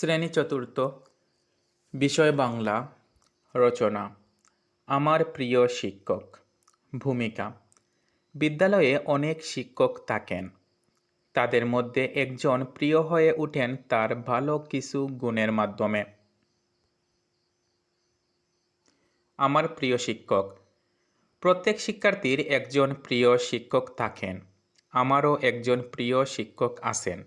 শ্রেণি চতুর্থ, বিষয় বাংলা, রচনা, আমার প্রিয় শিক্ষক, ভূমিকা। বিদ্যালয়ে অনেক শিক্ষক থাকেন। তাদের মধ্যে একজন প্রিয় হয়ে ওঠেন তার ভালো কিছু গুণের মাধ্যমে। আমার প্রিয় শিক্ষক, প্রত্যেক শিক্ষার্থীর একজন প্রিয় শিক্ষক থাকেন। আমারও একজন প্রিয় শিক্ষক আছেন।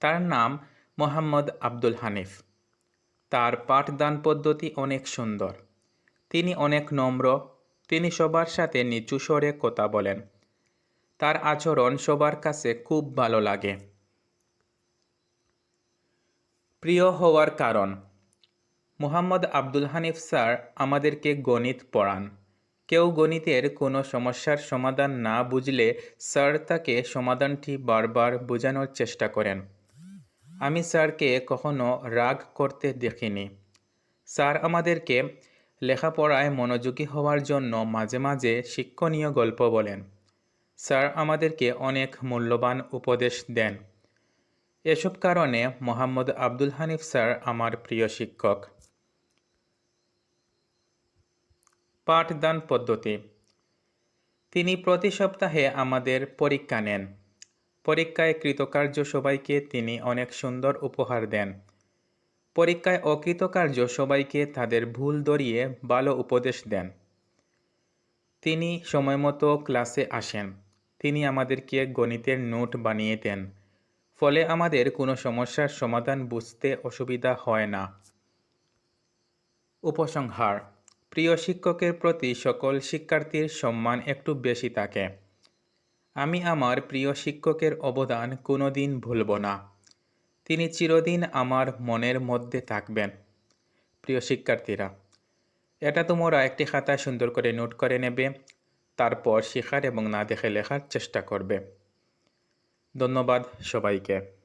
তার নাম মোহাম্মদ আব্দুল হানিফ। তার পাঠদান পদ্ধতি অনেক সুন্দর। তিনি অনেক নম্র। তিনি সবার সাথে নিচু স্বরে কথা বলেন। তার আচরণ সবার কাছে খুব ভালো লাগে। প্রিয় হওয়ার কারণ। মোহাম্মদ আব্দুল হানিফ স্যার আমাদেরকে গণিত পড়ান। কেউ গণিতের কোনো সমস্যার সমাধান না বুঝলে স্যার তাকে সমাধানটি বারবার বোঝানোর চেষ্টা করেন। আমি স্যারকে কখনো রাগ করতে দেখিনি। স্যার আমাদেরকে লেখাপড়ায় মনোযোগী হওয়ার জন্য মাঝে মাঝে শিক্ষণীয় গল্প বলেন। স্যার আমাদেরকে অনেক মূল্যবান উপদেশ দেন। এসব কারণে মোহাম্মদ আব্দুল হানিফ স্যার আমার প্রিয় শিক্ষক। পাঠদান পদ্ধতি। তিনি প্রতি সপ্তাহে আমাদের পরীক্ষা নেন। পরীক্ষায় কৃতকার্য সবাইকে তিনি অনেক সুন্দর উপহার দেন। পরীক্ষায় অকৃতকার্য সবাইকে তাদের ভুল ধরিয়ে ভালো উপদেশ দেন। তিনি সময়মতো ক্লাসে আসেন। তিনি আমাদেরকে গণিতের নোট বানিয়ে দেন। ফলে আমাদের কোনো সমস্যার সমাধান বুঝতে অসুবিধা হয় না। উপসংহার, প্রিয় শিক্ষকের প্রতি সকল শিক্ষার্থীর সম্মান একটু বেশি থাকে। আমি আমার প্রিয় শিক্ষকের অবদান কোনো দিন ভুলব না। তিনি চিরদিন আমার মনের মধ্যে থাকবেন। প্রিয় শিক্ষার্থীরা, এটা তোমরা একটি খাতায় সুন্দর করে নোট করে নেবে, তারপর শেখার এবং না দেখে লেখার চেষ্টা করবে। ধন্যবাদ সবাইকে।